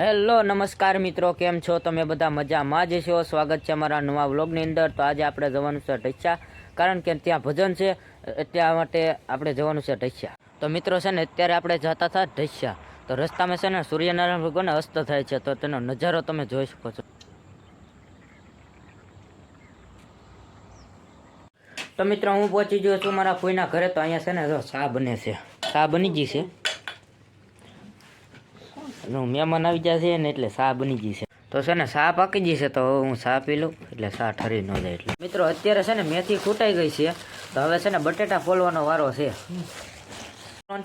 Hello, નમસ્કાર મિત્રો, કેમ છો? તમે બધા મજામાં જ છો? સ્વાગત છે અમારા નવા વ્લોગની અંદર. તો આજે આપણે જવાનું છે ઢસ્યા કારણ કે ત્યાં ભજન છે, એટલા માટે આપણે જવાનું છે ઢસ્યા તો મિત્રો છે ને, અત્યારે આપણે જતા હતા ઢસ્યા તો રસ્તામાં છે ને, સૂર્યનારાયણ ભગવાન અસ્ત થાય છે, તો તેનો નજારો તમે જોઈ શકો છો. તો મિત્રો, હું પહોંચી ગયો છું મારા કોઈના ઘરે. તો અહીંયા છે ને, જો બને છે. ચા બની ગઈ છે? મહેમાન આવી જશે ને એટલે શાહ બની ગઈ છે. તો છે ને શાહ પાકી છે તો હું શાહ પી લઉં, એટલે શાહ ઠરી ન જાય એટલે. મિત્રો, અત્યારે છે ને મેથી ખૂટાઈ ગઈ છે, તો હવે છે ને બટેટા ફોલવાનો વારો છે.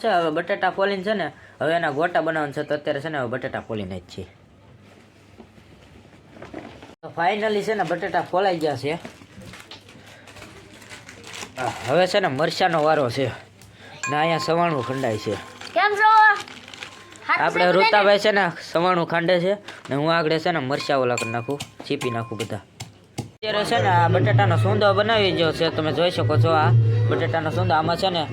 છે, હવે બટેટા ફોલીને છે ને હવે એના ગોટા બનાવવાનું છે, તો અત્યારે છે ને હવે બટેટા ફોલીને જ છીએ તો ફાઇનલી છે ને બટેટા ફોલાઈ ગયા છે. હવે છે ને મરચાનો વારો છે. ને અહીંયા સવાણું ખંડાય છે. કેમ છો? આપણે રૂતાભાઈ છે ને સવાણું ખાંડે છે ને હું આગળ છે ને મરચા ઓલા કરી નાખું ચીપી નાખું બધા. અત્યારે છે ને આ બટાટાનો સોંદો બનાવી ગયો છે તમે જોઈ શકો છો આ બટાટાનો સોંદો. આમાં છે ને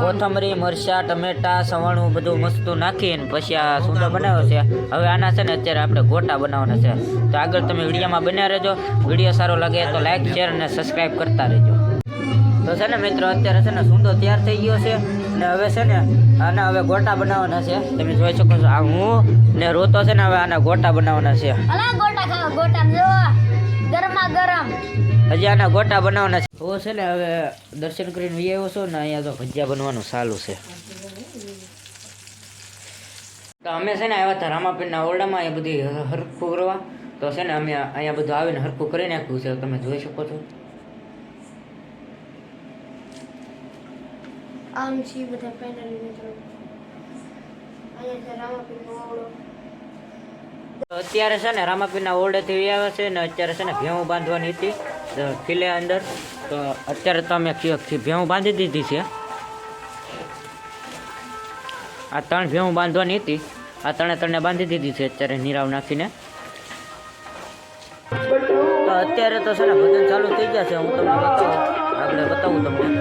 કોથમરી મરચા ટમેટા સવાણું બધું મસ્તું નાખીને પછી આ સોંદો બનાવ્યો છે. હવે આના છે ને અત્યારે આપણે ગોટા બનાવવાના છે. તો આગળ તમે વિડીયોમાં બન્યા રહેજો. વીડિયો સારો લાગે તો લાઇક શેર અને સબસ્ક્રાઈબ કરતા રહેજો. તો છે ને મિત્રો અત્યારે છે ને સોંદો તૈયાર થઈ ગયો છે. ને હવે છે ને આના હવે ગોટા બનાવવાના છે. તમે જોઈ શકો છો આ હું ને રોતો છે ને હવે આના ગોટા બનાવવાના છે. ગરમા ગરમ હજી આના ગોટા બનાવવાના છે. હું છે ને હવે દર્શન કરીને વી આવ્યો છો ને અહીંયા તો ભજીયા બનવાનું ચાલુ છે. તો અમે છે ને આવ્યા હતા રામાપીરના ઓરડામાં અહીંયા બધી હરખું કરવા. તો છે ને અમે અહીંયા બધું આવીને હરખું કરી નાખ્યું છે. તમે જોઈ શકો છો. આમ છી બધા ફાઇનલી મિત્રો અત્યારે છે ને રામાપીરના ઓરડેથી વી આવ્યા છે ને અત્યારે છે ને ભેવું બાંધવાની હતી કિલ્લે અંદર. તો અત્યારે તો અમે ભેવું બાંધી દીધી છે. આ ત્રણ ભેવું બાંધવાની હતી. આ ત્રણે ત્રણે બાંધી દીધી છે અત્યારે નીરાવ નાખીને. તો અત્યારે તો છે ને ભજન ચાલુ થઈ ગયા છે, હું તમને બતાવું. આગળ બતાવું તમને.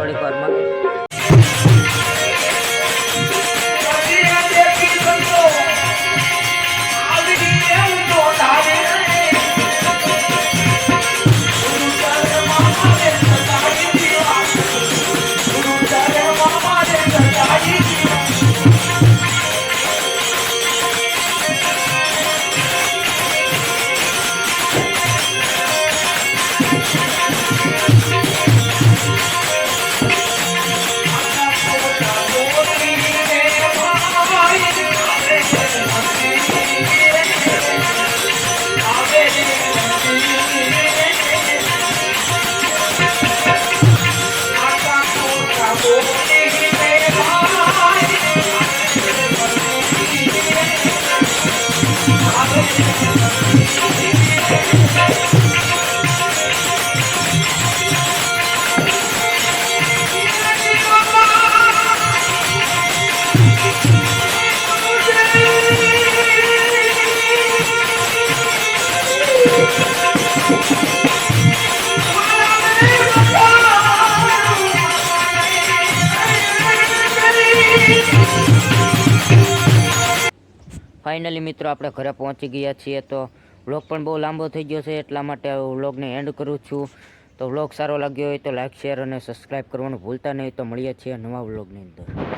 ફાઇનલી મિત્રો, આપણે ઘરે પહોંચી ગયા છીએ તો વ્લોગ પણ બહુ લાંબો થઈ ગયો છે, એટલા માટે વ્લોગને એન્ડ કરું છું. તો વ્લોગ સારો લાગ્યો હોય તો લાઇક શેર અને સબસ્ક્રાઈબ કરવાનું ભૂલતા નહીં. તો મળીએ છીએ નવા વ્લોગની અંદર.